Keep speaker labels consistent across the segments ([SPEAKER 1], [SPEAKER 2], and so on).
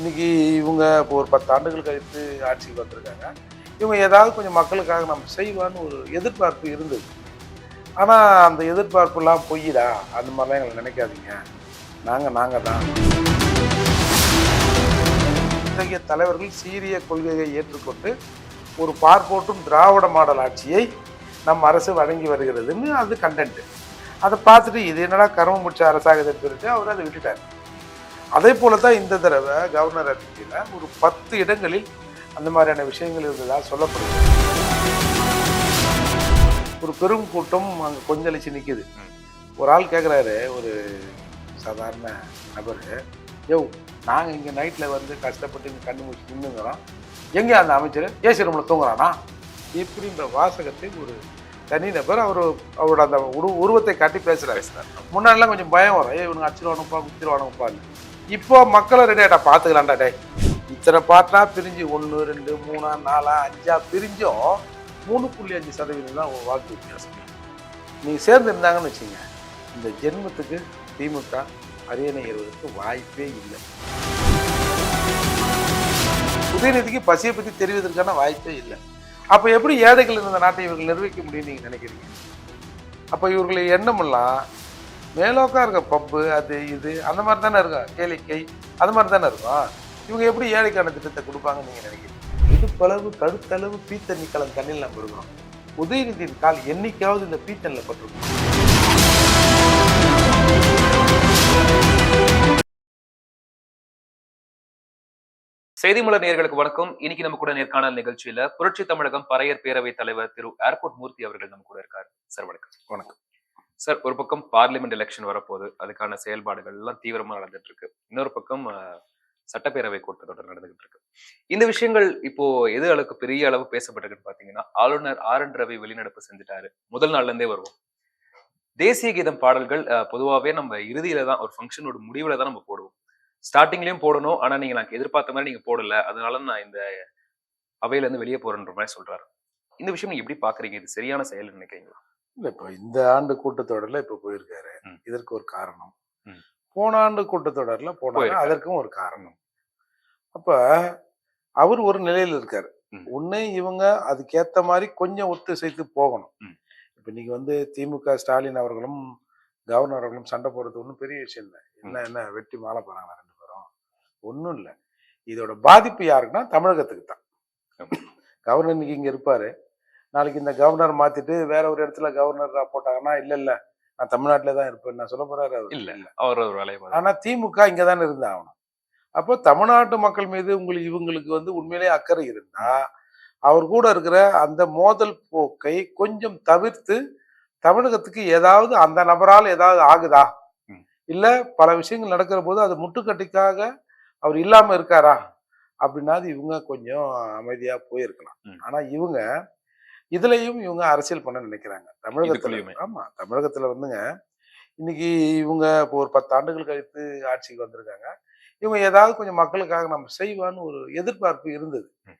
[SPEAKER 1] இன்றைக்கி இவங்க இப்போ ஒரு பத்து ஆண்டுகள் கழித்து ஆட்சிக்கு வந்திருக்காங்க. இவங்க ஏதாவது கொஞ்சம் மக்களுக்காக நம்ம செய்வான்னு ஒரு எதிர்பார்ப்பு இருந்தது. ஆனால் அந்த எதிர்பார்ப்புலாம் பொய்யிடா அந்த மாதிரிலாம் எங்களை நினைக்காதீங்க. நாங்கள் நாங்கள் தான். இத்தகைய தலைவர்கள் சீரிய கொள்கையை ஏற்றுக்கொண்டு ஒரு பார்ப்போட்டும் திராவிட மாடல் ஆட்சியை நம் அரசு வழங்கி வருகிறதுன்னு அது கண்டென்ட்டு அதை பார்த்துட்டு இது என்னடா கரும முடிச்ச அரசாகுதுன்னு சொல்லிட்டு அவர் அதை விட்டுட்டார். அதே போல தான் இந்த தடவை கவர்னர் அறிக்கையில் ஒரு பத்து இடங்களில் அந்த மாதிரியான விஷயங்கள் இருந்ததாக சொல்லப்படுது. ஒரு பெரும் கூட்டம் அங்கே கொஞ்சளிச்சு நிற்குது ஒரு ஆள் கேட்குறாரு ஒரு சாதாரண நபர் யோ நாங்கள் இங்கே நைட்டில் வந்து கஷ்டப்பட்டு இங்கே கண்ணு முடிச்சு நின்றுங்கிறோம் எங்கே அந்த அமைச்சர்? ஏசி ரூமில் தூங்குறானா? இப்படின்ற வாசகத்தை ஒரு தனிநபர் அவர் அவரோட அந்த உரு உருவத்தை காட்டி பேசுகிறாரு முன்னாடிலாம் கொஞ்சம் பயம் வரும். ஏய் இவனுக்கு அடிச்சிருவானுப்பா குத்திருவானுப்பான்னு இப்போ மக்களை ரெடியாடா பார்த்துக்கலாம்டா டே இத்தனை பாட்டா பிரிஞ்சு ஒன்று ரெண்டு மூணா நாலா அஞ்சா பிரிஞ்சும் மூணு புள்ளி அஞ்சு சதவீதம் தான் வாக்கு வித்தியாசம். நீங்கள் சேர்ந்து இருந்தாங்கன்னு வச்சுங்க இந்த ஜென்மத்துக்கு திமுக அரியணை ஏறுவதற்கு வாய்ப்பே இல்லை. உதயநிதிக்கு பசியை பற்றி தெரிவதற்கான வாய்ப்பே இல்லை. அப்போ எப்படி ஏழைகள் இருந்த நாட்டை இவர்கள் நிர்வகிக்க முடியும்னு நீங்கள் நினைக்கிறீங்க? அப்போ இவர்களை எண்ணமெல்லாம் மேலோக்கா இருக்க பப்பு அது இது அந்த மாதிரி தானே இருக்கும் கேளிக்கை அது மாதிரி தானே இருக்கும் இவங்க எப்படி ஏழைக்கான திட்டத்தை கொடுப்பாங்கன்னு நீங்கள் நினைக்கிறீங்க? இடுப்பளவு கருத்தளவு பீத்தண்ணி கலன் தண்ணியில் நம்ம இருக்கிறோம். உதயநிதியின் கால் என்னைக்காவது இந்த பீத்தனில் பட்டிருக்கும்
[SPEAKER 2] செய்திமலர் நேயர்களுக்கு வணக்கம். இன்னைக்கு நம்ம கூட நேர்காணல் நிகழ்ச்சியில புரட்சி தமிழகம் பறையர் பேரவைத் தலைவர் திரு ஏர்போர்ட் மூர்த்தி அவர்கள் நம்ம கூட இருக்காரு. சார் வணக்கம்.
[SPEAKER 1] வணக்கம்.
[SPEAKER 2] சார் ஒரு பக்கம் பார்லிமெண்ட் எலெக்ஷன் வரப்போகுது. அதுக்கான செயல்பாடுகள் எல்லாம் தீவிரமா நடந்துட்டு இருக்கு இன்னொரு பக்கம் சட்டப்பேரவை கூட்டத்தொடர் நடந்துகிட்டு இருக்கு இந்த விஷயங்கள் இப்போ எது அளவுக்கு பெரிய அளவு பேசப்பட்டிருக்குன்னு பாத்தீங்கன்னா ஆளுநர் ஆர் என் ரவி வெளிநடப்பு செஞ்சுட்டாரு. முதல் நாள்ல இருந்தே வருவோம். தேசிய கீதம் பாடல்கள் பொதுவாகவே பொதுவாவே நம்ம இறுதியில தான் ஒரு ஃபங்க்ஷனோட முடிவில் தான் நம்ம போடுவோம். ஸ்டார்டிங்லயும் போடணும். ஆனா நீங்க நான் எதிர்பார்த்த மாதிரி நீங்க போடல. அதனால நான் இந்த அவையில இருந்து வெளியே போறேன்ற மாதிரி சொல்றாரு. இந்த விஷயம் நீங்க எப்படி பாக்குறீங்க? இது சரியான செயல் நினைக்கிறீங்களா?
[SPEAKER 1] இல்லை இப்போ இந்த ஆண்டு கூட்டத்தொடரில் இப்போ போயிருக்காரு. இதற்கு ஒரு காரணம். போன ஆண்டு கூட்டத்தொடரில் போனாரு. அதற்கும் ஒரு காரணம் அப்போ அவர் ஒரு நிலையில் இருக்காரு. ஒன்று இவங்க அதுக்கேற்ற மாதிரி கொஞ்சம் ஒத்துழைத்து போகணும். இப்போ இன்னைக்கு வந்து திமுக ஸ்டாலின் அவர்களும் கவர்னர் அவர்களும் சண்டை போடுறது ஒன்றும் பெரிய விஷயம் இல்லை என்ன என்ன வெட்டி மாலை போறாங்களா ரெண்டு பேரும் ஒன்றும் இல்லை இதோட பாதிப்பு யாருக்குன்னா தமிழகத்துக்கு தான். கவர்னர் இன்னைக்கு இங்கே இருப்பாரு நாளைக்கு இந்த கவர்னர் மாத்திட்டு வேற ஒரு இடத்துல கவர்னரா போட்டாங்கன்னா இல்ல இல்ல நான் தமிழ்நாட்டில தான் இருப்பேன் நான் சொல்ல போறாரு அவர்.
[SPEAKER 2] இல்ல அவர் ஒரு வேலையை.
[SPEAKER 1] ஆனா திமுக இங்க தானே இருந்து ஆகணும் அப்போ தமிழ்நாட்டு மக்கள் மீது உங்களுக்கு இவங்களுக்கு வந்து உண்மையிலேயே அக்கறை இருந்தா அவர் கூட இருக்கிற அந்த மோதல் போக்கை கொஞ்சம் தவிர்த்து தமிழகத்துக்கு ஏதாவது அந்த நபரால் ஏதாவது ஆகுதா. இல்ல பல விஷயங்கள் நடக்கிற போது அது முட்டுக்கட்டிக்காக அவர் இல்லாம இருக்காரா அப்படின்னாது இவங்க கொஞ்சம் அமைதியா போயிருக்கலாம்
[SPEAKER 2] ம்.
[SPEAKER 1] ஆனா இவங்க இதுலயும் இவங்க அரசியல் பண்ண நினைக்கிறாங்க. தமிழகத்துல
[SPEAKER 2] இதுக்குள்ளயுமே.
[SPEAKER 1] ஆமா தமிழகத்துல வந்துங்க இன்னைக்கு இவங்க இப்போ ஒரு பத்து ஆண்டுகள் கழித்து ஆட்சிக்கு வந்திருக்காங்க. இவங்க ஏதாவது கொஞ்சம் மக்களுக்காக நம்ம செய்வான்னு ஒரு எதிர்பார்ப்பு இருந்தது.
[SPEAKER 2] ம்.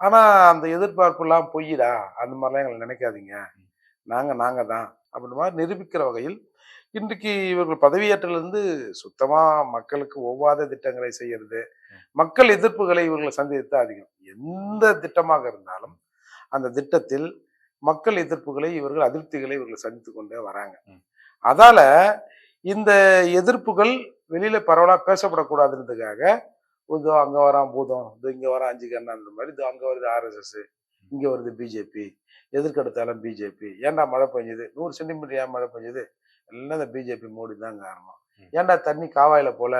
[SPEAKER 1] ஆனா அந்த எதிர்பார்ப்புலாம் பொய்யடா? அந்த மாதிரிலாம் எங்களை நினைக்காதீங்க. நாங்க நாங்க தான் அப்படின்ற மாதிரி நிரூபிக்கிற வகையில் இன்றைக்கு இவர்கள் பதவியேற்றிலிருந்து சுத்தமா மக்களுக்கு ஒவ்வாத திட்டங்களை செய்யறது மக்கள் எதிர்ப்புகளை இவர்களை சந்தித்து அதிகம் எந்த திட்டமாக இருந்தாலும் அந்த திட்டத்தில் மக்கள் எதிர்ப்புகளை இவர்கள் அதிருப்திகளை இவர்கள் சந்தித்து கொண்டே வராங்க. அதால இந்த எதிர்ப்புகள் வெளியில பரவலா பேசப்படக்கூடாதுன்றதுக்காக இதோ அங்க வரான் பூதம் இதோ இங்க வரான் அஞ்சு கண்ணான்ற மாதிரி இதோ அங்க வருது ஆர்எஸ்எஸ் இங்க வருது பிஜேபி எதிர்க்கடுத்தாலும் பிஜேபி ஏன்டா மழை பெஞ்சது நூறு சென்டிமீட்டர் ஏன் மழை பெஞ்சது எல்லாம் இந்த பிஜேபி மோடி தான் காரணம். ஏன்டா தண்ணி காவாயில போல?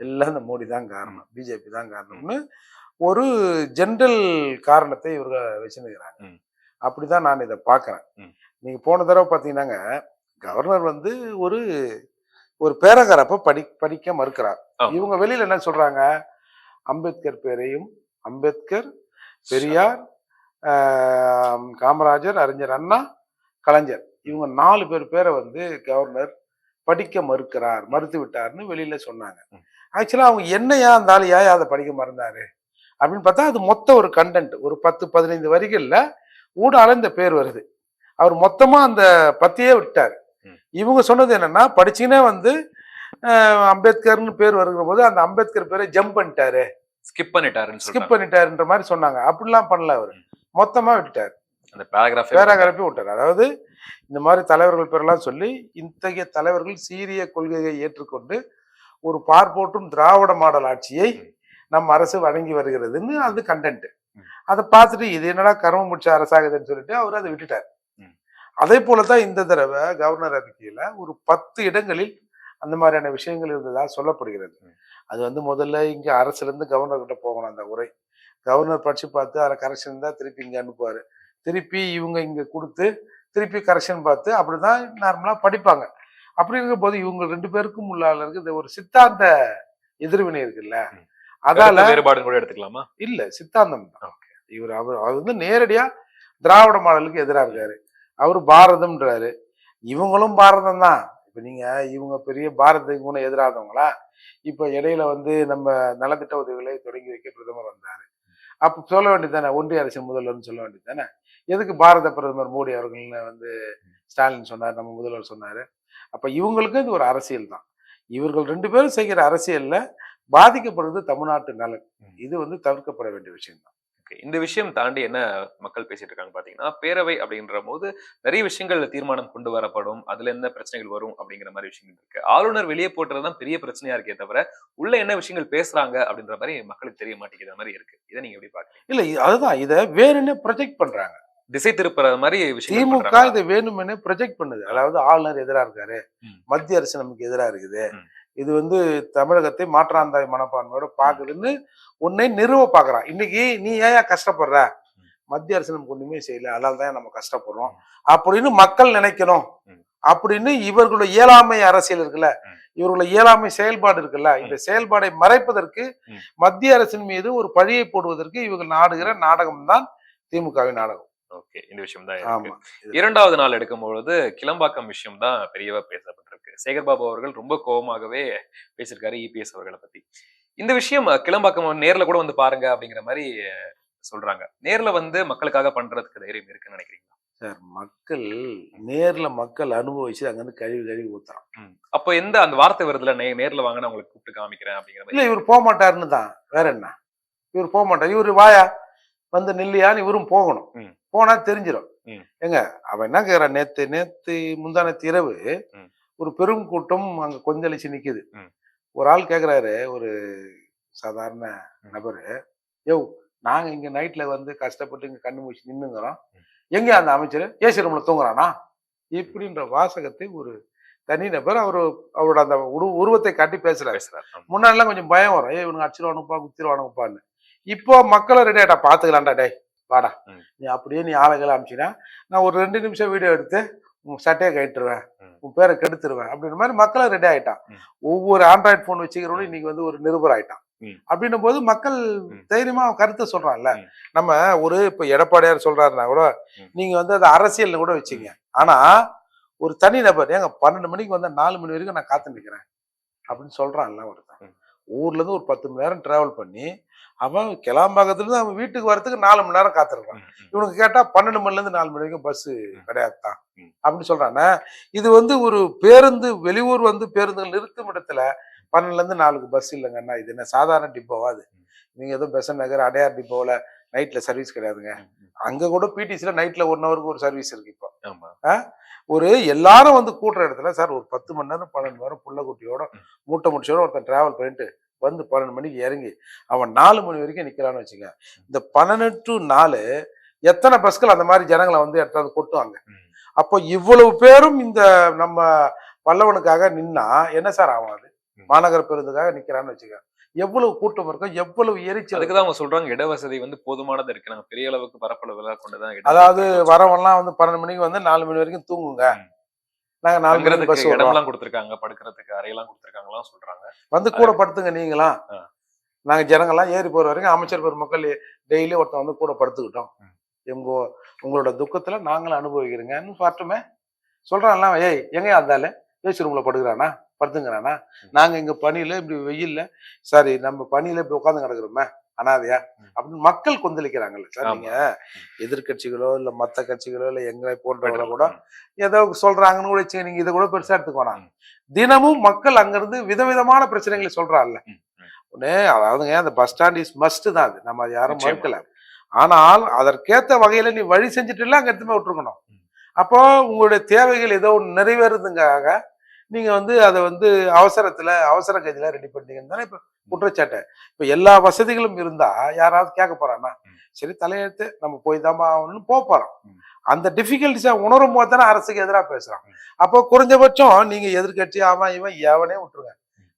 [SPEAKER 1] எல்லாம் இந்த மோடி தான் காரணம். பிஜேபி தான் காரணம்னு ஒரு ஜென்ரல் காரணத்தை இவங்க வச்சுருக்கிறாங்க. அப்படிதான் நான் இதை பார்க்கறேன்
[SPEAKER 2] ம்.
[SPEAKER 1] நீங்க போன தடவை பார்த்தீங்கன்னாங்க கவர்னர் வந்து ஒரு ஒரு பேரகரப்ப படி படிக்க மறுக்கிறார். இவங்க வெளியில என்ன சொல்றாங்க அம்பேத்கர் பேரையும் அம்பேத்கர் பெரியார் காமராஜர் அறிஞர் அண்ணா கலைஞர் இவங்க நாலு பேர் பேரை வந்து கவர்னர் படிக்க மறுக்கிறார் மறுத்து விட்டார்னு வெளியில சொன்னாங்க
[SPEAKER 2] ம்.
[SPEAKER 1] ஆக்சுவலா அவங்க என்னையா அந்த ஆளு ஏன் அதை படிக்க மறந்தாரு அப்படின்னு பார்த்தா அது மொத்த ஒரு கண்டென்ட் ஒரு பத்து பதினைந்து வரிகள்ல ஊடால இந்த பேர் வருது. அவர் மொத்தமா அந்த பத்தியே விட்டார். இவங்க சொன்னது என்னன்னா படிச்சுனே வந்து அம்பேத்கர்னு பேர் வருகிற போது அந்த அம்பேத்கர் பேரை ஜம்ப் பண்ணிட்டாரு.
[SPEAKER 2] ஸ்கிப் பண்ணிட்டாருன்னு
[SPEAKER 1] ஸ்கிப் பண்ணிட்டாருன்ற மாதிரி சொன்னாங்க. அப்படிலாம் பண்ணல அவர். மொத்தமா விட்டுட்டார்.
[SPEAKER 2] அந்த பேராகிராஃப்
[SPEAKER 1] பேராகிராஃபி விட்டார் அதாவது இந்த மாதிரி தலைவர்கள் பேரெல்லாம் சொல்லி இத்தகைய தலைவர்கள் சீரிய கொள்கையை ஏற்றுக்கொண்டு ஒரு பார்ப்போட்டும் திராவிட மாடல் ஆட்சியை நம் அரசு வழங்கி வருகிறதுன்னு அது கண்டென்ட்
[SPEAKER 2] ம்.
[SPEAKER 1] அதை பார்த்துட்டு இது என்னடா கர்ம முடிச்ச அரசாகுதுன்னு சொல்லிட்டு அவர் அதை விட்டுட்டார். அதே போலதான் இந்த தடவை கவர்னர் அறிக்கையில ஒரு பத்து இடங்களில் அந்த மாதிரியான விஷயங்கள் இருந்ததா சொல்லப்படுகிறது. அது வந்து முதல்ல இங்க அரசுல இருந்து கவர்னர் கிட்ட போகணும் அந்த உரை கவர்னர் படிச்சு பார்த்து அதை கரெக்ஷன் தான் திருப்பி இங்க அனுப்புவாரு திருப்பி இவங்க இங்க கொடுத்து திருப்பி கரெக்ஷன் பார்த்து அப்படிதான் நார்மலா படிப்பாங்க அப்படி இருக்கும் போது இவங்க ரெண்டு பேருக்கும் உள்ள இருக்கு இந்த ஒரு சித்தாந்த எதிர்வினை இருக்குல்ல. அதால
[SPEAKER 2] வேறுபாடு கூட எடுத்துக்கலாமா?
[SPEAKER 1] இல்ல சித்தாந்தம் தான். இவர் அவர் அவர் வந்து நேரடியா திராவிட மாடலுக்கு எதிரா இருக்காரு. அவர் பாரதம்ன்றாரு. இவங்களும் பாரதம் தான். இப்ப நீங்க இவங்க பெரிய பாரதத்துக்கு கூட எதிராதவங்களா? இப்ப இடையில வந்து நம்ம நலத்திட்ட உதவிகளை தொடங்கி வைக்க பிரதமர் வந்தாரு. அப்ப சொல்ல வேண்டியது தானே? ஒன்றிய அரசு முதல்வர்னு சொல்ல வேண்டியது தானே? எதுக்கு பாரத பிரதமர் மோடி அவர்கள்னு வந்து ஸ்டாலின் சொன்னார் நம்ம முதல்வர் சொன்னாரு? அப்ப இவங்களுக்கு இது ஒரு அரசியல் தான். இவர்கள் ரெண்டு பேரும் செய்கிற அரசியல்ல பாதிக்கப்படுறது தமிழ்நாட்டு நலன். இது வந்து தவிர்க்கப்பட வேண்டிய விஷயம் தான்
[SPEAKER 2] Okay. இந்த விஷயம் தாண்டி என்ன மக்கள் பேசிட்டு இருக்காங்க பாத்தீங்கன்னா பேரவை அப்படின்ற போது நிறைய விஷயங்கள் தீர்மானம் கொண்டு வரப்படும் அதுல என்ன பிரச்சனைகள் வரும் அப்படிங்கிற மாதிரி விஷயங்கள் இருக்கு. ஆளுநர் வெளியே போட்டுறதுதான் பெரிய பிரச்சனையா இருக்கே தவிர உள்ள என்ன விஷயங்கள் பேசுறாங்க அப்படின்ற மாதிரி மக்களுக்கு தெரிய மாட்டேங்கிற மாதிரி இருக்கு. இதை நீங்க எப்படி பாக்குறீங்க?
[SPEAKER 1] இல்ல அதுதான். இதை வேணும்னே ப்ரொஜெக்ட் பண்றாங்க?
[SPEAKER 2] திசை திருப்புற மாதிரி விஷயம்
[SPEAKER 1] திமுக இதை வேணுமெனே ப்ரொஜெக்ட் பண்ணுது. அதாவது ஆளுநர் எதிரா இருக்காரு. மத்திய அரசு நமக்கு எதிரா இருக்குது. இது வந்து தமிழகத்தை மாற்றாந்தாய் மனப்பான்மையோட பாக்குதுன்னு உன்னை நிறுவ பாக்குறான். இன்னைக்கு நீ ஏன் கஷ்டப்படுற? மத்திய அரசு நமக்கு ஒண்ணுமே செய்யல. அதனால தான் நம்ம கஷ்டப்படுறோம்? அப்படின்னு மக்கள் நினைக்கணும். அப்படின்னு இவர்களுடைய இயலாமை அரசியல் இருக்குல்ல. இவர்களுடைய இயலாமை செயல்பாடு இருக்குல்ல? இந்த செயல்பாடை மறைப்பதற்கு. மத்திய அரசின் மீது ஒரு பழியை போடுவதற்கு இவர்கள் நாடுகிற நாடகம் தான் திமுகவின் நாடகம்.
[SPEAKER 2] ஓகே. இந்த விஷயம் தான் இரண்டாவது நாள் எடுக்கும் பொழுது கிளம்பாக்கம் விஷயம் தான் பெரியவா பேசப்பட்டிருக்கு. சேகர்பாபு அவர்கள் ரொம்ப கோபமாகவே பேசியிருக்காரு இபிஎஸ் அவர்களை பத்தி. இந்த விஷயம் கிளம்பாக்கம் நேர்ல கூட வந்து பாருங்க அப்படிங்கிற மாதிரி சொல்றாங்க. நேர்ல வந்து மக்களுக்காக பண்றதுக்கு தைரியம் இருக்குன்னு நினைக்கிறீங்களா?
[SPEAKER 1] சார் மக்கள் நேர்ல மக்கள் அனுபவிச்சு அங்க இருந்து கழுவி கழுவி ஊத்துறான்.
[SPEAKER 2] அப்போ எந்த அந்த வார்த்தை வருதுல நே நேர்ல வாங்க நான் உங்களுக்கு கூப்பிட்டு காமிக்கிறேன் அப்படிங்கிற
[SPEAKER 1] இல்ல இவர் போக மாட்டாருன்னு தான். வேற என்ன? இவர் போக மாட்டார் இவர் வாயா? வந்து நில்லையான்னு இவரும் போகணும். போனா தெரிஞ்சிடும். ஏங்க அவன் என்ன கேக்குறான் நேத்து நேத்து முந்தானத்து இரவு. ஒரு பெரும் கூட்டம் அங்க கொந்தளிச்சு நிக்குது. ஒரு ஆள் கேக்குறாரு ஒரு சாதாரண. நபரு யோ நாங்க இங்க நைட்ல வந்து கஷ்டப்பட்டு இங்க கண்ணு மூச்சு நின்னுங்கிறோம். எங்க அந்த அமைச்சர் ஏசி ரூம்ல தூங்குறானா இப்படின்ற வாசகத்தை ஒரு தனி நபர் அவரு அவரோட அந்த உரு- உருவத்தை காட்டி பேசுறாரு. முன்னாடிலாம் கொஞ்சம் பயம் வரும் ஏய் இவனுக்கு அடிச்சிருவானுப்பா குத்திருவானுப்பான்னு இப்போ மக்களும் ரெடி ஆயிட்டா பாத்துக்கலாம்டா டேய் வாடா. நீ அப்படியே நீ ஆளுகளை அமிச்சினா நான் ஒரு ரெண்டு நிமிஷம் வீடியோ எடுத்து உன் சட்டையை கட்டுருவேன். உன் பேரை கெடுத்துருவேன் அப்படின்ற மாதிரி மக்களும் ரெடி ஆயிட்டான்
[SPEAKER 2] ம்.
[SPEAKER 1] ஒவ்வொரு ஆண்ட்ராய்டு போன் வச்சுக்கிறவனும் இன்னைக்கு வந்து ஒரு நிருபர் ஆயிட்டான்
[SPEAKER 2] ம்.
[SPEAKER 1] அப்படின்னும் போது மக்கள். தைரியமா கருத்தை சொல்றான்ல
[SPEAKER 2] ம்.
[SPEAKER 1] நம்ம ஒரு இப்ப எடப்பாடியார் சொல்றாருன்னா கூட
[SPEAKER 2] ம்.
[SPEAKER 1] நீங்க வந்து அதை அரசியல்னு கூட வச்சுங்க ஆனா ஒரு தனி நபர் ஏங்க பன்னெண்டு மணிக்கு வந்தா நாலு மணி வரைக்கும் நான் காத்து நிக்கிறேன் அப்படின்னு சொல்றான்ல ஒருத்தன்
[SPEAKER 2] ம்.
[SPEAKER 1] ஊர்ல இருந்து ஒரு பத்து மணி நேரம் டிராவல் பண்ணி அவன் கிளாம்பாக்கத்துல இருந்து அவன் வீட்டுக்கு வரதுக்கு நாலு மணி நேரம் காத்திருக்கான். இவனுக்கு கேட்டா பன்னெண்டு மணில இருந்து நாலு மணி வரைக்கும் பஸ் கிடையாதுதான்.
[SPEAKER 2] ம்.
[SPEAKER 1] அப்படின்னு சொல்றானே இது வந்து ஒரு பேருந்து வெளியூர் வந்து பேருந்துகள் நிறுத்தும் இடத்துல பன்னெண்டுல இருந்து நாலுக்கு பஸ் இல்லைங்கண்ணா இது என்ன சாதாரண டிப்போவா அது? நீங்க ஏதோ பெசன் நகர் அடையார் டிப்போவில் நைட்ல சர்வீஸ் கிடையாதுங்க. அங்க கூட பிடிசில நைட்ல ஒன் ஹவருக்கு ஒரு சர்வீஸ் இருக்கு இப்போ. ஒரு எல்லாரும் வந்து கூட்டுற இடத்துல சார் ஒரு பத்து மணி நேரம் பன்னெண்டு மணி நேரம் புள்ள குட்டியோட. மூட்டை முடிச்சோட ஒருத்தன் டிராவல் பண்ணிட்டு வந்து பன்னெண்டு மணிக்கு இறங்கி அவன் நாலு மணி வரைக்கும் நிக்கிறான்னு வச்சுங்க இந்த பன்னெண்டு டு நாலு எத்தனை பஸ்கள் அந்த மாதிரி ஜனங்களை வந்து எடுத்தாந்து கொட்டுவாங்க. அப்போ இவ்வளவு பேரும் இந்த நம்ம வல்லவனுக்காக நின்னா என்ன சார் ஆகும் அது. மாநகர பேருந்துக்காக நிக்கிறான்னு வச்சுக்க எவ்வளவு கூட்டம் இருக்கும் எவ்வளவு எரிச்சல் இருக்கும்.
[SPEAKER 2] அதுக்குதான் அவங்க சொல்றாங்க இட வசதி வந்து போதுமானது இருக்கு நாங்க பெரிய அளவுக்கு பரப்பளவுலாம் கொண்டுதான் இட
[SPEAKER 1] அதாவது வரவெல்லாம் வந்து பன்னெண்டு மணிக்கு வந்து நாலு மணி வரைக்கும் தூங்குங்க. நாங்க நாலு பஸ்
[SPEAKER 2] இடம்லாம் கொடுத்திருக்காங்க படுக்கிறதுக்கு அறையெல்லாம் கொடுத்திருக்காங்கலாம் சொல்றாங்க.
[SPEAKER 1] வந்து கூட படுத்துங்க நீங்களாம். நாங்க ஜனங்கள்லாம் ஏறி போற வரைக்கும் அமைச்சர் பெருமக்கள் டெய்லி ஒருத்தன் வந்து கூட படுத்துக்கிட்டோம்.
[SPEAKER 2] ம்.
[SPEAKER 1] உங்க உங்களோட துக்கத்துல நாங்களும் அனுபவிக்கிறீங்கன்னு பாட்டுமே சொல்றான்ல ஏய் எங்க அந்தால ஏசி ரூம்ல படுக்கிறானா? படுத்துங்கிறானா. நாங்க இங்க பனியில இப்படி வெயில்ல சாரி நம்ம பனியில இப்படி உட்காந்து கிடக்குறோமே அனாதையா. அப்படின்னு மக்கள் கொந்தளிக்கிறாங்கல்ல சார். நீங்க எதிர்க்கட்சிகளோ இல்ல மத்த கட்சிகளோ இல்ல எங்களை போன்றவங்கள கூட. ஏதோ சொல்றாங்கன்னு கூட நீங்க இதை கூட பெருசா எடுத்துக்க வேணாம்
[SPEAKER 2] ம்.
[SPEAKER 1] தினமும் மக்கள் அங்கிருந்து விதவிதமான பிரச்சனைகளை.
[SPEAKER 2] ம்.
[SPEAKER 1] ஒண்ணு அதாவதுங்க அந்த பஸ் ஸ்டாண்ட் இஸ் மஸ்ட் தான் அது நம்ம அது யாரும். மறுக்கல ஆனால் அதற்கேத்த வகையில நீ வழி செஞ்சுட்டு அங்க எடுத்துமே விட்டுருக்கணும். அப்போ உங்களுடைய தேவைகள் ஏதோ நிறைவேறுதுங்காக நீங்கள் வந்து அதை வந்து அவசரத்தில் அவசர கதியில் ரெடி பண்ணிட்டீங்கன்னு தானே இப்போ குற்றச்சாட்டை. இப்போ எல்லா வசதிகளும் இருந்தால் யாராவது கேட்க
[SPEAKER 2] போகிறான்னா
[SPEAKER 1] சரி தலையெழுத்து நம்ம போய் தான் ஆகணும்னு போக
[SPEAKER 2] போகிறோம்
[SPEAKER 1] அந்த டிஃபிகல்ட்டிஸை உணரும் போது தானே அரசுக்கு எதிராக
[SPEAKER 2] பேசுகிறான்
[SPEAKER 1] அப்போ குறைஞ்சபட்சம் நீங்கள் எதிர்கட்சி ஆமாம் இவன் எவனே விட்டுருங்க.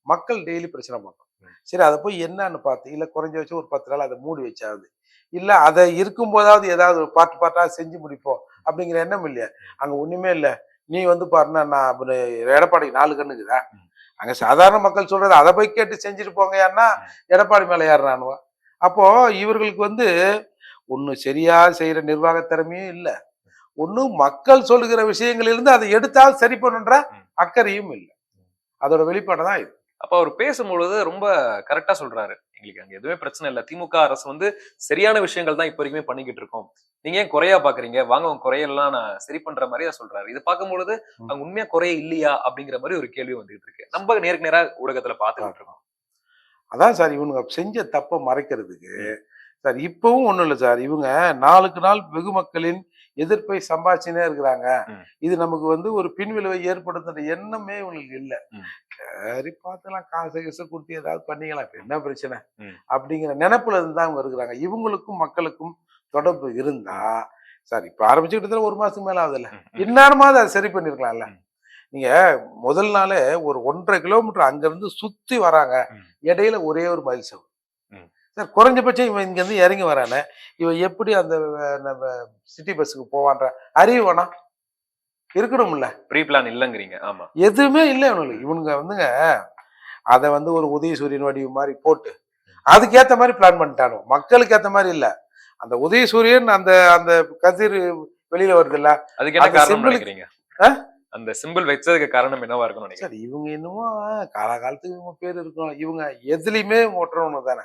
[SPEAKER 1] மக்கள் டெய்லி பிரச்சனை பண்ணும். சரி அதை போய் என்னன்னு பார்த்து இல்ல குறைஞ்சபட்சம் ஒரு பத்து நாள் அதை மூடி வச்சாவது இல்லை அதை இருக்கும் போதாவது ஏதாவது ஒரு பார்ட்டாக செஞ்சு முடிப்போம் அப்படிங்கிற எண்ணம் இல்லையா? அங்கே ஒன்றுமே இல்லை. நீ வந்து பாருன்னா நான் அப்படி எடப்பாடி நாலு கண்ணுக்குதா. அங்க சாதாரண மக்கள் சொல்றது அதை போய் கேட்டு செஞ்சுட்டு போங்க ஏன்னா எடப்பாடி மேல ஏறுறானுவா. அப்போ இவர்களுக்கு வந்து ஒண்ணு சரியா செய்யற நிர்வாக திறமையும் இல்ல. ஒண்ணு மக்கள் சொல்லுகிற விஷயங்களிலிருந்து அதை எடுத்தால் சரி பண்ணுன்ற. அக்கறையும் இல்லை. அதோட வெளிப்பாடு தான் இது.
[SPEAKER 2] அப்ப அவர் பேசும்பொழுது ரொம்ப கரெக்டா சொல்றாரு. எங்களுக்கு அங்க எதுவுமே பிரச்சனை இல்ல. திமுக அரசு வந்து சரியான விஷயங்கள் தான் இப்ப வரைக்குமே பண்ணிக்கிட்டு இருக்கோம். நீங்க ஏன் குறையா பாக்குறீங்க? வாங்க உங்க குறையெல்லாம் நான் சரி பண்ற மாதிரி தான் சொல்றாரு. இது பார்க்கும்பொழுது
[SPEAKER 1] ம்.
[SPEAKER 2] அங்க உண்மையா குறைய இல்லையா அப்படிங்கிற மாதிரி ஒரு கேள்வி வந்துகிட்டு இருக்கு. நம்ம நேருக்கு நேரா ஊடகத்துல பாத்துக்கிட்டு இருக்கோம்.
[SPEAKER 1] அதான் சார் இவனுங்க செஞ்ச தப்பை மறைக்கிறதுக்கு சார் இப்பவும் ஒண்ணும் இல்லை சார். இவங்க நாளுக்கு நாள் வெகு மக்களின் எதிர்ப்பை சம்பாதிச்சுனே இருக்கிறாங்க. இது நமக்கு வந்து ஒரு பின்விளைவை ஏற்படுத்துற எண்ணமே இவங்களுக்கு இல்லை. சரி பார்த்துலாம் காசு கீசு கொடுத்து ஏதாவது பண்ணிக்கலாம் இப்ப என்ன பிரச்சனை. அப்படிங்கிற நினைப்புல இருந்து தான் அவங்க இருக்கிறாங்க இவங்களுக்கும் மக்களுக்கும் தொடர்பு இருந்தா சார் இப்ப ஆரம்பிச்சுக்கிட்டு ஒரு மாசத்துக்கு மேல ஆகுதுல்ல. இந்நேரமாவது அதை சரி பண்ணிருக்கலாம்ல
[SPEAKER 2] ம்.
[SPEAKER 1] நீங்க முதல் நாளே ஒரு ஒன்றரை கிலோமீட்டர் அங்க இருந்து சுத்தி வராங்க. இடையில ஒரே ஒரு மைல் சவு. சார் குறைஞ்சபட்சம் இவன் இங்க இருந்து இறங்கி வரானே. இவன் எப்படி அந்த நம்ம சிட்டி பஸ்ஸுக்கு போவான்ற அறிவு வேணாம் இருக்கணும்ல.
[SPEAKER 2] ப்ரீ பிளான் இல்லங்கிறீங்க ஆமா.
[SPEAKER 1] எதுவுமே இல்லை இவனுக்கு இவனுங்க வந்துங்க அதை வந்து ஒரு உதயசூரியன் வடிவு மாதிரி போட்டு அதுக்கேத்த மாதிரி பிளான் பண்ணிட்டானோ. மக்களுக்கு ஏத்த மாதிரி இல்ல. அந்த உதயசூரியன் அந்த அந்த கதிர் வெளியில வருது இல்ல
[SPEAKER 2] அதுக்கு என்ன காரணம் நினைக்கிறீங்க? அந்த சிம்பிள் வச்சதுக்கு காரணம் என்னவா இருக்கும்னு நினைக்கிறேன்
[SPEAKER 1] சரி இவங்க என்னமோ காலகாலத்துக்கு இவங்க பேர் இருக்கும். இவங்க எதுலையுமே ஒட்டுறவங்க தானே.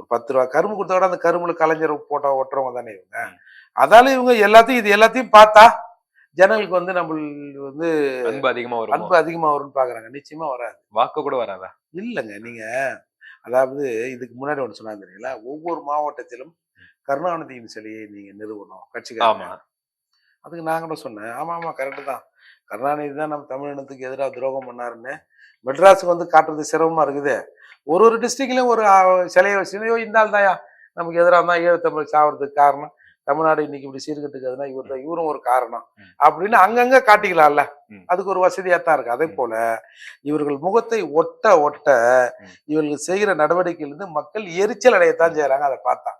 [SPEAKER 1] ஒரு பத்து ரூபா கரும்பு கொடுத்த விட அந்த கரும்புல கலைஞர் போட்டோ ஒட்டுறவங்க தானே இவங்க. அதால இவங்க எல்லாத்தையும் இது எல்லாத்தையும் பார்த்தா ஜனங்களுக்கு வந்து நம்ம வந்து
[SPEAKER 2] அன்பு அதிகமா வரும்?
[SPEAKER 1] அன்பு அதிகமா வரும்னு பாக்குறாங்க நிச்சயமா வராது.
[SPEAKER 2] வாக்கு கூட வராதா?
[SPEAKER 1] இல்லைங்க நீங்க அதாவது இதுக்கு முன்னாடி ஒன்று சொன்னாங்க தெரியுங்களா? ஒவ்வொரு மாவட்டத்திலும் கருணாநிதியின் சிலையை நீங்க நிறுவனம்
[SPEAKER 2] ஆமா.
[SPEAKER 1] கட்சிக்காரங்க அதுக்கு நான் கூட சொன்னேன். ஆமா ஆமா கரெக்டு தான். கருணாநிதி தான் நம்ம தமிழினத்துக்கு எதிராக துரோகம் பண்ணாருன்னு மெட்ராஸுக்கு வந்து காட்டுறது சிரமமா இருக்குது. ஒரு ஒரு டிஸ்ட்ரிக்ட்லயும் ஒரு சிலையை இந்த ஆள் தாயா நமக்கு எதிராக தான் ஈழத்தமிழ் சாவறதுக்கு காரணம் தமிழ்நாடு இன்னைக்கு இப்படி சீர்கட்டுக்குதுன்னா இவர் தான் இவரும் ஒரு காரணம். அப்படின்னு அங்கங்க காட்டிக்கலாம்ல. அதுக்கு ஒரு வசதியா தான் இருக்கு அதே. போல இவர்கள் முகத்தை ஒட்ட ஒட்ட. இவர்கள் செய்கிற நடவடிக்கையிலிருந்து மக்கள் எரிச்சல் அடையத்தான் செய்யறாங்க அதை பார்த்தா.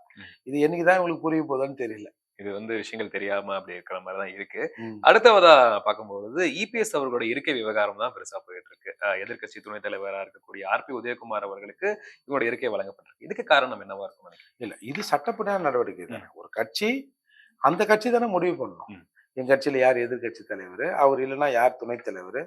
[SPEAKER 1] இது என்னைக்குதான் இவங்களுக்கு புரிய போகுதுன்னு தெரியல
[SPEAKER 2] இது வந்து விஷயங்கள் தெரியாம அப்படி இருக்கிற மாதிரி தான் இருக்கு. அடுத்தவதா பார்க்கும்போது இபிஎஸ் அவர்களோட இருக்கை விவகாரம் தான் பெருசா போயிட்டு இருக்கு அஹ் எதிர்க்கட்சி துணைத் தலைவரா இருக்கக்கூடிய ஆர்பி உதயகுமார் அவர்களுக்கு இவங்களோட இருக்கை வழங்கப்பட்டிருக்கு. இதுக்கு காரணம் என்னவா இருக்கும்
[SPEAKER 1] இல்ல இது சட்டப்படியான நடவடிக்கை தானே. ஒரு கட்சி அந்த கட்சி தானே முடிவு பண்ணணும். என் கட்சியில யார் எதிர்க்கட்சி தலைவர் அவர் இல்லைன்னா யார் துணைத் தலைவர்?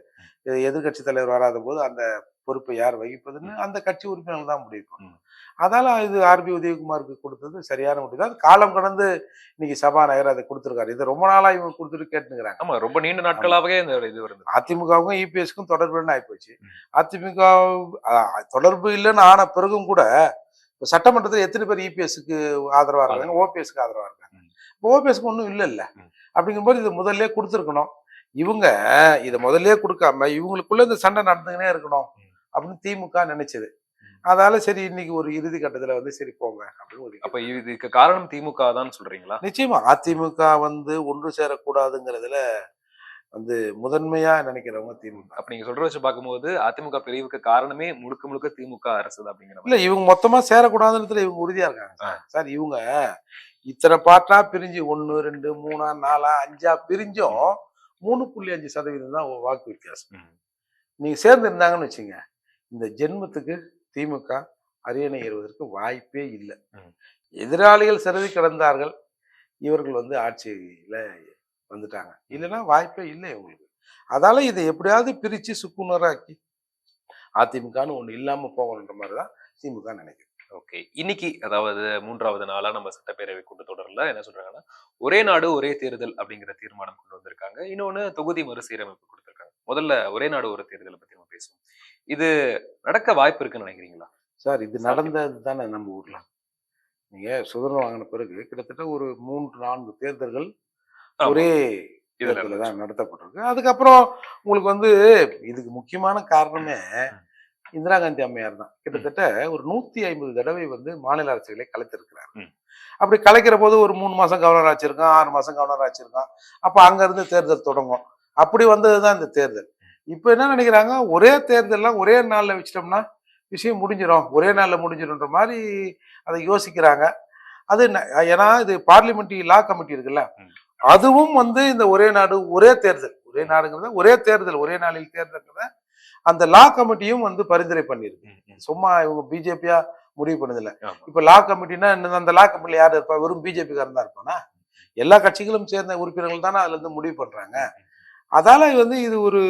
[SPEAKER 1] எதிர்க்கட்சி தலைவர் வராத போது அந்த பொறுப்பை யார் வகிப்பதுன்னு அந்த கட்சி உறுப்பினர்கள் தான் முடிவு பண்ணணும். அதால இது ஆர்பி உதயகுமாருக்கு கொடுத்தது சரியான முடிவு அது காலம் கடந்து இன்னைக்கு சபாநாயகர் அதை கொடுத்துருக்காரு இது ரொம்ப நாளா இவங்க கொடுத்துட்டு கேட்டுங்கிறாங்க
[SPEAKER 2] ஆமா ரொம்ப நீண்ட நாட்களாகவே இந்த இது இருந்தது
[SPEAKER 1] அதிமுகவுக்கும் இபிஎஸ்க்கும் தொடர்பு இல்லைன்னு
[SPEAKER 2] ம்.
[SPEAKER 1] அதிமுக தொடர்பு இல்லைன்னு ஆன பிறகும் கூட இப்ப சட்டமன்றத்தில் எத்தனை பேர் இபிஎஸ்க்கு ஆதரவா இருக்காங்க ஓபிஎஸ்க்கு ஆதரவா இருக்காங்க. இப்போ ஓபிஎஸ்க்கு ஒன்றும் இல்லை இல்ல
[SPEAKER 2] ம்.
[SPEAKER 1] அப்படிங்கும்போது இது முதல்ல கொடுத்துருக்கணும் இவங்க இதை முதல்ல கொடுக்காம இவங்களுக்குள்ள இந்த சண்டை நடந்துக்கினே இருக்கணும். அப்படின்னு திமுக நினைச்சது. அதால சரி இன்னைக்கு ஒரு இறுதி கட்டத்துல வந்து சரி போங்க அப்படின்னு
[SPEAKER 2] அப்ப இதுக்கு காரணம் திமுக தான் சொல்றீங்களா
[SPEAKER 1] நிச்சயமா அதிமுக வந்து ஒன்று சேரக்கூடாதுங்கிறதுல வந்து முதன்மையா நினைக்கிறவங்க திமுக
[SPEAKER 2] அப்ப நீங்க சொல்ற வச்சு பார்க்கும்போது அதிமுக பிரிவுக்கு காரணமே முழுக்க முழுக்க திமுக அரசு தான் அப்படிங்கிற
[SPEAKER 1] இல்ல. இவங்க மொத்தமா சேரக்கூடாதுன்றதுல இவங்க உறுதியா இருக்காங்க சார். இவங்க இத்தனை பாட்டா பிரிஞ்சு ஒண்ணு ரெண்டு மூணா நாலா அஞ்சா பிரிஞ்சும் மூணு புள்ளி அஞ்சு சதவீதம் தான் வாக்கு வித்தியாசம். நீங்க சேர்ந்து இருந்தாங்கன்னு வச்சுங்க இந்த ஜென்மத்துக்கு திமுக அரியணை ஏறுவதற்கு வாய்ப்பே இல்லை. எதிராளிகள் சிறதி கிடந்தார்கள். இவர்கள் வந்து ஆட்சியில வந்துட்டாங்க. இல்லைன்னா வாய்ப்பே இல்லை இவங்களுக்கு. அதால இதை எப்படியாவது பிரிச்சு சுக்குநூறாக்கி அதிமுகன்னு ஒண்ணு இல்லாம போகணுன்ற மாதிரிதான் திமுக நினைக்குது.
[SPEAKER 2] ஓகே இன்னைக்கு அதாவது மூன்றாவது நாளா நம்ம சட்டப்பேரவை கூட்டத்தொடர்ல என்ன சொல்றாங்கன்னா ஒரே நாடு ஒரே தேர்தல் அப்படிங்கிற தீர்மானம் கொண்டு வந்திருக்காங்க. இன்னொன்னு தொகுதி மறுசீரமைப்பு கொடுத்திருக்காங்க. முதல்ல ஒரே நாடு ஒரு தேர்தலை பத்தி நம்ம பேசுவோம். இது நடக்க வாய்ப்பு இருக்குன்னு நினைக்கிறீங்களா?
[SPEAKER 1] சார் இது நடந்தது தானே நம்ம ஊர்ல? நீங்க சுதந்திரம் வாங்கின பிறகு கிட்டத்தட்ட ஒரு மூன்று நான்கு தேர்தல்கள். ஒரே
[SPEAKER 2] இதுல
[SPEAKER 1] தான் நடத்தப்பட்டிருக்கு. அதுக்கப்புறம் உங்களுக்கு வந்து இதுக்கு முக்கியமான காரணமே இந்திரா காந்தி அம்மையார் தான். கிட்டத்தட்ட ஒரு நூத்தி ஐம்பது தடவை வந்து மாநில அரசுகளை கலைத்திருக்கிறார். அப்படி கலைக்கிற போது ஒரு மூணு மாசம் கவர்னர் ஆச்சிருக்கான் ஆறு மாசம் கவர்னர் ஆச்சிருக்கான். அப்ப அங்க இருந்து தேர்தல் தொடங்கும். அப்படி வந்ததுதான் இந்த தேர்தல். இப்ப என்ன நினைக்கிறாங்க? ஒரே தேர்தல்லாம் ஒரே நாள்ல வச்சிட்டோம்னா விஷயம் முடிஞ்சிடும் ஒரே நாள்ல முடிஞ்சிடும்ன்ற மாதிரி அதை யோசிக்கிறாங்க. அது ஏன்னா இது பார்லிமெண்ட்ரி லா கமிட்டி இருக்குல்ல. அதுவும் வந்து இந்த ஒரே நாடு ஒரே தேர்தல். ஒரே நாடுங்கிறத ஒரே தேர்தல் ஒரே நாளில் தேர்தல்ங்கிறத அந்த லா கமிட்டியும் வந்து பரிந்துரை
[SPEAKER 2] ம்.
[SPEAKER 1] சும்மா இவங்க பிஜேபியா முடிவு பண்ணதில்ல. இப்ப லா கமிட்டினா என்ன அந்த லா கமிட்டில யார் இருப்பா? வெறும் பிஜேபி காரன் தான் இருப்பானா? எல்லா கட்சிகளும் சேர்ந்த உறுப்பினர்கள் தானே அதுல இருந்து முடிவு பண்றாங்க. அதால இது வந்து இது ஒரு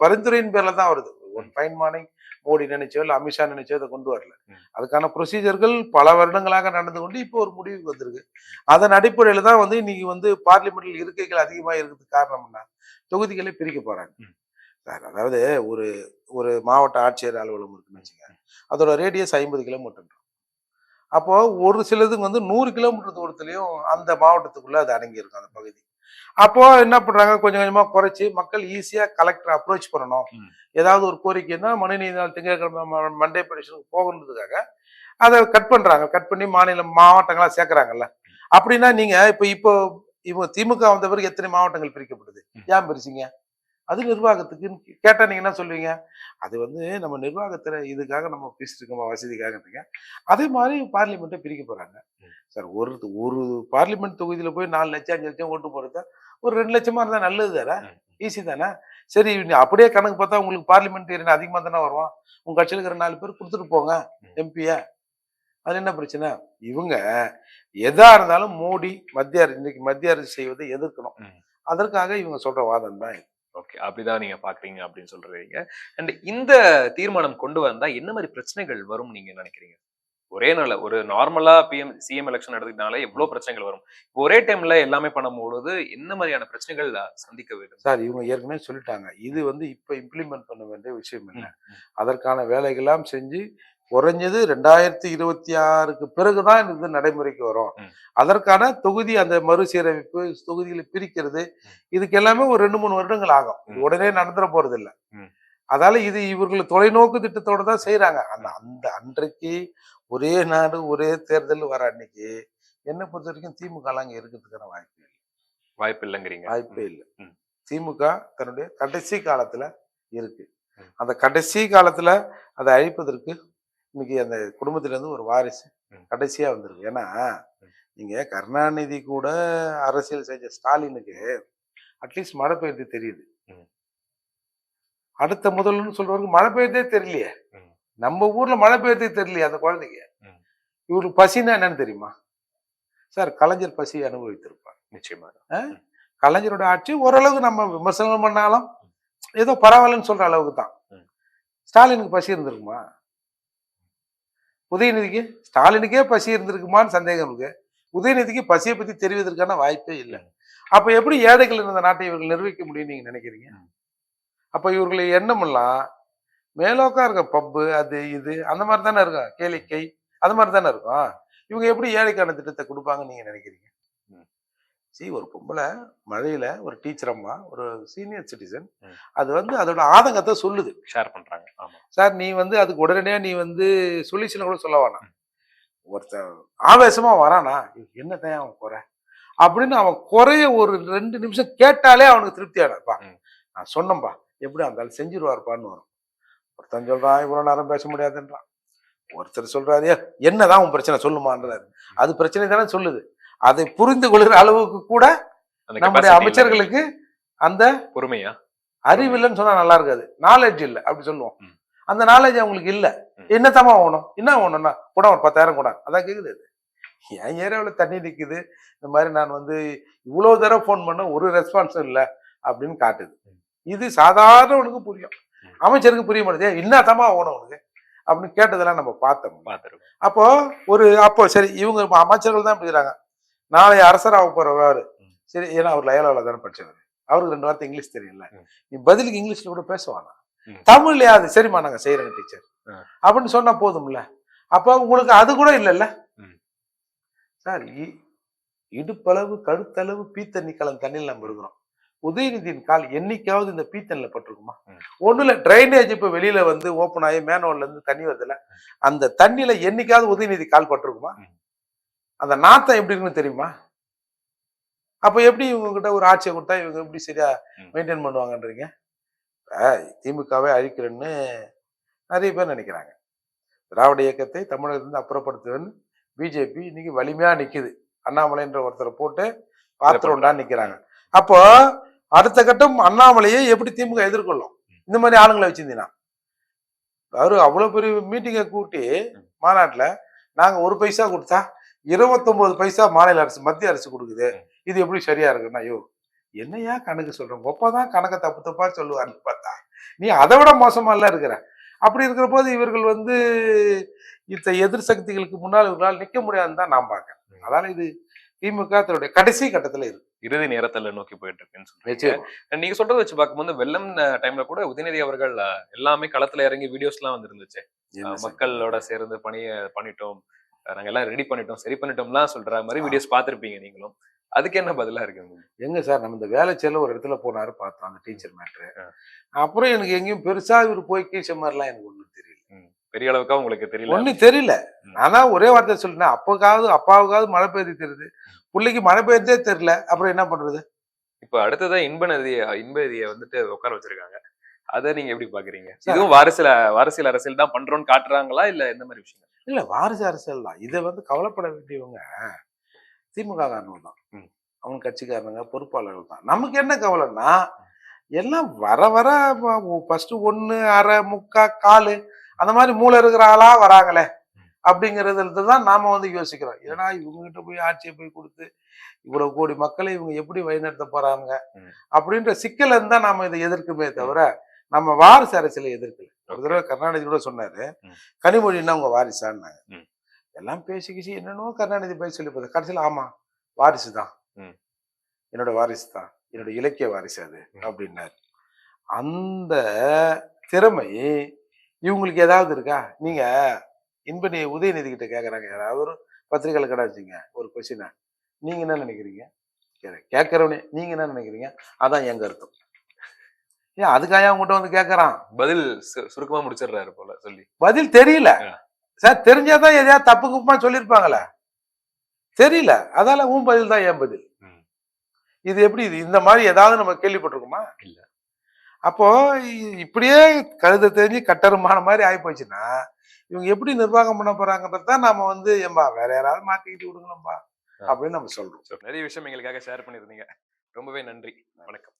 [SPEAKER 1] பரிந்துரையின் பேர்ல தான் வருது. ஒன் ஃபைன் மார்னிங் மோடி நினைச்சோ இல்ல அமித்ஷா நினைச்சோ இதை கொண்டு வரல. அதுக்கான ப்ரொசீஜர்கள் பல வருடங்களாக நடந்து கொண்டு இப்போ ஒரு முடிவுக்கு வந்திருக்கு. அதன் அடிப்படையில தான் வந்து இன்னைக்கு வந்து பார்லிமெண்ட்ல இருக்கைகள் அதிகமா இருக்கிறதுக்கு காரணம் என்ன? தொகுதிகளை பிரிக்க போறாங்க. அதாவது ஒரு ஒரு மாவட்ட ஆட்சியர் அலுவலகம் இருக்குன்னு வச்சுங்க. அதோட ரேடியஸ் ஐம்பது கிலோமீட்டர் அப்போ ஒரு சிலதுக்கு வந்து நூறு கிலோமீட்டர் தூரத்துலயும் அந்த மாவட்டத்துக்குள்ள அது அடங்கி இருக்கும் அந்த பகுதி. அப்போ என்ன பண்றாங்க? கொஞ்சம் கொஞ்சமா குறைச்சு மக்கள் ஈஸியா கலெக்டர் அப்ரோச் பண்ணணும். ஏதாவது ஒரு கோரிக்கைன்னா மனுநீதி நாள் திங்கட்கிழமை மண்டே பெடிஷனுக்கு போகணுன்றதுக்காக அதை கட் பண்றாங்க. கட் பண்ணி மாநிலம் மாவட்டங்களா சேர்க்கறாங்கல்ல. அப்படின்னா நீங்க இப்போ இப்போ இவங்க திமுக வந்த பிறகு எத்தனை மாவட்டங்கள் பிரிக்கப்படுது. ஏன் பிரிச்சிங்க? அது நிர்வாகத்துக்கு கேட்டா நீங்க என்ன சொல்லுவீங்க அது வந்து நம்ம நிர்வாகத்துல இதுக்காக நம்ம பேசிட்டு இருக்கோம் வசதிக்காக அதே மாதிரி பார்லிமெண்ட்டை பிரிக்க போறாங்க
[SPEAKER 2] ம்.
[SPEAKER 1] சார் ஒரு ஒரு பார்லிமெண்ட் தொகுதியில போய் நாலு லட்சம் அஞ்சு லட்சம் ஓட்டு போறது ஒரு ரெண்டு லட்சமா இருந்தா நல்லது தானே. ஈஸி தானே சரி அப்படியே கணக்கு பார்த்தா உங்களுக்கு பார்லிமெண்ட் ஏரியா அதிகமா தானே வருவான் உங்க கட்சியில் இருக்கிற நாலு பேர் கொடுத்துட்டு போங்க. எம்பிய அது என்ன பிரச்சனை இவங்க எதா இருந்தாலும் மோடி மத்திய அரசு இன்னைக்கு மத்திய அரசு செய்வதை எதிர்க்கணும். அதற்காக இவங்க சொல்ற வாதம் தான் இது.
[SPEAKER 2] ஓகே அப்படிதான் நீங்க பாக்குறீங்க அப்படின்னு சொல்றீங்க. அண்ட் இந்த தீர்மானம் கொண்டு வந்தா என்ன மாதிரி பிரச்சனைகள் வரும் நீங்க நினைக்கிறீங்க? ஒரே நாள்ல ஒரு நார்மலா பிஎம் சிஎம் எலெக்ஷன் எடுத்துக்கிட்டாலே எவ்வளவு பிரச்சனைகள் வரும்? ஒரே டைம்ல எல்லாமே பண்ணும்பொழுது என்ன மாதிரியான பிரச்சனைகள் சந்திக்க வேண்டும்?
[SPEAKER 1] சார் இவங்க ஏற்கனவே சொல்லிட்டாங்க. இது வந்து இப்ப இம்ப்ளிமெண்ட் பண்ண வேண்டிய விஷயம் இல்லை. அதற்கான வேலைகள்லாம் செஞ்சு குறைஞ்சது ரெண்டாயிரத்தி இருபத்தி ஆறுக்கு பிறகுதான் இது நடைமுறைக்கு வரும். அதற்கான தொகுதி அந்த மறுசீரமைப்பு தொகுதிகளை பிரிக்கிறது. இதுக்கு எல்லாமே ஒரு ரெண்டு மூணு வருடங்கள் ஆகும். உடனே நடந்துட போறது இல்ல. அதால இது இவர்கள் தொலைநோக்கு திட்டத்தோட தான் செய்யறாங்க அந்த அந்த அன்றைக்கு ஒரே நாடு ஒரே தேர்தல் வர அன்னைக்கு என்னை பொறுத்த வரைக்கும் திமுக அங்க இருக்கிறதுக்கான வாய்ப்பு இல்லை.
[SPEAKER 2] வாய்ப்பு இல்லைங்கிறீங்க.
[SPEAKER 1] வாய்ப்பே இல்லை. திமுக தன்னுடைய கடைசி காலத்துல இருக்கு. அந்த கடைசி காலத்துல அதை அழிப்பதற்கு இன்னைக்கு அந்த குடும்பத்துல இருந்து ஒரு வாரிசு
[SPEAKER 2] ம்.
[SPEAKER 1] கடைசியா வந்திருக்கு ஏன்னா
[SPEAKER 2] ம்.
[SPEAKER 1] நீங்க கருணாநிதி கூட அரசியல் செஞ்ச ஸ்டாலினுக்கு அட்லீஸ்ட் மழை பெய்யுறது தெரியுது. அடுத்த முதல்வர்னு சொல்றவருக்கு மழை பெய்யறதே தெரியலையே. நம்ம ஊர்ல மழை பெய்யறதே தெரியலையே அந்த குழந்தைக்கு
[SPEAKER 2] ம்.
[SPEAKER 1] இவருக்கு பசின்னா என்னன்னு தெரியுமா சார் கலைஞர் பசி அனுபவித்திருப்பார்
[SPEAKER 2] நிச்சயமா
[SPEAKER 1] கலைஞரோட ஆட்சி ஓரளவுக்கு நம்ம விமர்சனம் பண்ணாலும் ஏதோ பரவாயில்லன்னு சொல்ற அளவுக்கு தான். ஸ்டாலினுக்கு பசி இருந்திருக்குமா உதயநிதிக்கு ஸ்டாலினுக்கே பசி இருந்திருக்குமான்னு சந்தேகம் இருக்கு. உதயநிதிக்கு பசியை பத்தி தெரிவதற்கான வாய்ப்பே இல்லை அப்ப எப்படி ஏழைகள் இருந்த நாட்டை இவர்கள் நிர்வகிக்க முடியும் நீங்க நினைக்கிறீங்க. அப்ப இவர்களை எண்ணமெல்லாம் மேலோக்கா இருக்க பப்பு அது இது அந்த மாதிரி தானே இருக்கும். கேளிக்கை அது மாதிரி தானே இருக்கும். இவங்க எப்படி ஏழைக்கான திட்டத்தை கொடுப்பாங்கன்னு நீங்க நினைக்கிறீங்க? சரி ஒரு பொம்பளை மழையில ஒரு டீச்சர் அம்மா ஒரு சீனியர் சிட்டிசன். அது வந்து அதோட ஆதங்கத்தை சொல்லுது.
[SPEAKER 2] ஷேர் பண்றாங்க.
[SPEAKER 1] சார் நீ வந்து அதுக்கு உடனடியா நீ வந்து சொல்யூஷன் கூட சொல்ல வேணாம். ஒருத்தன் ஆவேசமா வரானா? என்னத்தையும் அவன் குறை? அப்படின்னு அவன் குறைய ஒரு ரெண்டு நிமிஷம் கேட்டாலே அவனுக்கு திருப்தி ஆனப்பா
[SPEAKER 2] ம்.
[SPEAKER 1] நான் சொன்னேன்பா எப்படி இருந்தாலும் செஞ்சிருவாருப்பான்னு வரும். ஒருத்தன் சொல்றான் இவ்வளவு நேரம் பேச முடியாதுன்றான். ஒருத்தர் சொல்றாரு "ஏய், என்னதான் உன் பிரச்சனை சொல்லுமான்றாரு. அது பிரச்சனை தானே சொல்லுது. அதை புரிந்து கொள்கிற அளவுக்கு கூட நம்முடைய. அமைச்சர்களுக்கு அந்த
[SPEAKER 2] பொறுமையா?
[SPEAKER 1] அறிவு இல்லைன்னு சொன்னா நல்லா இருக்காது. நாலேஜ் இல்லை அப்படி சொல்லுவோம். அந்த நாலேஜ் அவங்களுக்கு இல்ல. என்னத்தமா வேணும்? என்ன வேணும்னா கூட ஒரு பத்தாயிரம் கூட. அதான் கேக்குது அது என் ஏரியாவில் தண்ணி நிக்குது? இந்த மாதிரி நான் வந்து இவ்வளவு தடவை ஃபோன் பண்ண ஒரு ரெஸ்பான்ஸும் இல்லை அப்படின்னு காட்டுது. இது சாதாரணவனுக்கு புரியும். அமைச்சருக்கு புரிய மாட்டேது என்னத்தமா வேணும் உனக்கு? அப்படின்னு கேட்டதெல்லாம் நம்ம பார்த்தோம்.
[SPEAKER 2] பாத்துருக்கோம்
[SPEAKER 1] அப்போ ஒரு அப்போ சரி இவங்க அமைச்சர்கள் தான் பேசுறாங்க நாளை அரசராக போறவர்
[SPEAKER 2] ம்.
[SPEAKER 1] சரி ஏன்னா அவர் லயலாவில் தானே படிச்சவர் அவருக்கு ரெண்டு வார்த்தை இங்கிலீஷ் தெரியல. நீ பதிலுக்கு இங்கிலீஷ்ல கூட பேசுவானா
[SPEAKER 2] ம்.
[SPEAKER 1] தமிழ்லயாவது சரிம்மா நாங்க செய்யறோங்க டீச்சர். அப்படின்னு சொன்னா போதும்ல அப்போ உங்களுக்கு அது கூட இல்லைல்ல. சார் இடுப்பளவு கழுத்தளவு பீத்தண்ணி கலந்த தண்ணியில் நம்ம இருக்கிறோம் உதயநிதியின் கால் என்னைக்காவது இந்த பீத்தண்ணில் பட்டிருக்குமா
[SPEAKER 2] ம்.
[SPEAKER 1] ஒண்ணும் இல்ல டிரைனேஜ் இப்ப வெளியில வந்து ஓப்பன் ஆகி மேனோல்ல இருந்து தண்ணி வருதுல்ல அந்த தண்ணியில என்னைக்காவது உதயநிதி கால் பட்டிருக்குமா. அந்த நாத்தம் எப்படி இருக்குன்னு தெரியுமா? அப்ப எப்படி இவங்க கிட்ட ஒரு ஆட்சியை கொடுத்தா இவங்க எப்படி சரியா. மெயின்டைன் பண்ணுவாங்கன்றீங்க? திமுகவை அழிக்கிறேன்னு நிறைய பேர் நினைக்கிறாங்க. திராவிட இயக்கத்தை தமிழகத்திலிருந்து அப்புறப்படுத்துவேன்னு பிஜேபி இன்னைக்கு வலிமையா நிக்குது. அண்ணாமலைன்ற ஒருத்தரை போட்டு பாத்திரம்டா நிக்கிறாங்க. அப்போ அடுத்த கட்டம் அண்ணாமலையை எப்படி திமுக எதிர்கொள்ளும்? இந்த மாதிரி ஆளுங்களை வச்சிருந்தீங்கன்னா அவரு அவ்வளவு பெரிய மீட்டிங்கை கூட்டி மாநாட்டுல நாங்க ஒரு பைசா கொடுத்தா இருபத்தொன்பது பைசா மாநில அரசு மத்திய அரசு கொடுக்குது. இது எப்படி சரியா இருக்குன்னா ஐயோ என்னையா கணக்கு சொல்றேன் ஒப்பதான் கணக்கை தப்பு தப்பா சொல்லுவார்னு பார்த்தா நீ அதை விட மோசமா இல்ல இருக்கிற. அப்படி இருக்கிற போது இவர்கள் வந்து இந்த எதிர் சக்திகளுக்கு முன்னால் இவர்களால் நிக்க முடியாதுன்னு தான் நான் பார்க்கறேன். அதனால இது திமுக தன்னுடைய கடைசி கட்டத்துல இருக்கு.
[SPEAKER 2] இறுதி நேரத்துல நோக்கி போயிட்டு இருக்குன்னு சொல்றீங்க. நீங்க சொல்றத வச்சு பார்க்கும்போது வெள்ளம் டைம்ல கூட உதயநிதி அவர்கள் எல்லாமே களத்துல இறங்கி வீடியோஸ் எல்லாம் வந்துருந்துச்சு? மக்களோட சேர்ந்து பணிய பண்ணிட்டோம். அஹ், நாங்க எல்லாம் ரெடி பண்ணிட்டோம் சரி பண்ணிட்டோம்லாம் சொல்ற மாதிரி வீடியோஸ் பார்த்திருப்பீங்க நீங்களும். அதுக்கு என்ன பதிலா இருக்கு உங்களுக்கு?
[SPEAKER 1] எங்க சார் நம்ம இந்த வேலைச்சேல ஒரு இடத்துல போனாரு பார்த்தோம் அந்த டீச்சர் மேட்ரு. அப்புறம் எனக்கு எங்கேயும் பெருசா இவர் போய் கீழ்ச்ச மாதிரிலாம் எனக்கு ஒண்ணும் தெரியல.
[SPEAKER 2] பெரிய அளவுக்கா உங்களுக்கு தெரியல?
[SPEAKER 1] ஒண்ணும் தெரியல. நானா ஒரே வார்த்தை சொல்லிட்டேன் அப்போக்காவது அப்பாவுக்காவது மழை பெய்து தெரியுது பிள்ளைக்கு மழை பெய்தே தெரியல. அப்புறம் என்ன பண்றது?
[SPEAKER 2] இப்ப அடுத்ததா இன்ப நதிய இன்ப நதியை வந்துட்டு உட்கார வச்சிருக்காங்க. அதை நீங்க எப்படி பாக்குறீங்க. இதுவும் வாரிசுல வாரிசியல் அரசியல் தான் பண்றோம்னு காட்டுறாங்களா? இல்ல எந்த மாதிரி விஷயம்
[SPEAKER 1] இல்ல வாரிசு அரசியல் தான். இதை வந்து கவலைப்பட வேண்டியவங்க திமுக காரணம் தான். அவங்க கட்சிக்காரங்க பொறுப்பாளர்கள் தான். நமக்கு என்ன கவலைன்னா எல்லாம் வர வர ஃபர்ஸ்ட் ஒண்ணு அரை முக்கா காலு அந்த மாதிரி மூளை இருக்கிற ஆளா வராங்களே அப்படிங்கறதுல தான் நாம வந்து யோசிக்கிறோம். ஏன்னா இவங்க கிட்ட போய் ஆட்சியை போய் கொடுத்து இவ்வளவு கோடி மக்களை இவங்க எப்படி வழிநடத்த போறாங்க
[SPEAKER 2] ம்.
[SPEAKER 1] அப்படின்ற சிக்கல் இருந்தா நாம இதை எதிர்க்குமே தவிர நம்ம வாரிசு அரசியலை எதிர்க்கல. ஒரு தடவை கருணாநிதி கூட சொன்னாரு. கனிமொழின்னா உங்க வாரிசான்னாங்க
[SPEAKER 2] ம்.
[SPEAKER 1] எல்லாம் பேசி கிசி என்னென்னோ கருணாநிதி போய் சொல்லி பார்த்தா கடைசியில் ஆமா வாரிசு தான். என்னோட வாரிசு தான் என்னோட இலக்கிய வாரிசு அது. அப்படின்னாரு. அந்த திறமை இவங்களுக்கு ஏதாவது இருக்கா? நீங்க இன்பனி உதயநிதி கிட்ட கேக்குறாங்க. யாராவது ஒரு பத்திரிகையில கடை வச்சுங்க ஒரு கொஸ்டினை நீங்க என்ன நினைக்கிறீங்க. கேட்கறவனே நீங்க என்ன நினைக்கிறீங்க? அதான் எங்க அர்த்தம் ஏன் அதுக்காக உங்ககிட்ட வந்து கேட்கறான்
[SPEAKER 2] பதில் சுருக்கமா முடிச்சிடுறாரு போல சொல்லி.
[SPEAKER 1] பதில் தெரியல. சார் தெரிஞ்சாதான் எதையாவது தப்பு குப்பமா சொல்லியிருப்பாங்களே தெரியல. அதால உன் பதில் தான் என் பதில். இது எப்படி இது இந்த மாதிரி ஏதாவது நம்ம கேள்விப்பட்டிருக்கோமா?
[SPEAKER 2] இல்ல.
[SPEAKER 1] அப்போ இப்படியே கழுத தெரிஞ்சு கட்டருமான மாதிரி ஆகி போச்சுன்னா இவங்க எப்படி நிர்வாகம் பண்ண போறாங்கன்றது தான் நாம வந்து ஏம்பா வேற யாராவது மாத்திக்கிட்டு விடுங்களேன்பா
[SPEAKER 2] ஆ.
[SPEAKER 1] அப்படின்னு நம்ம சொல்றோம்.
[SPEAKER 2] நிறைய விஷயம் எங்களுக்காக ஷேர் பண்ணியிருந்தீங்க. ரொம்பவே நன்றி. வணக்கம்.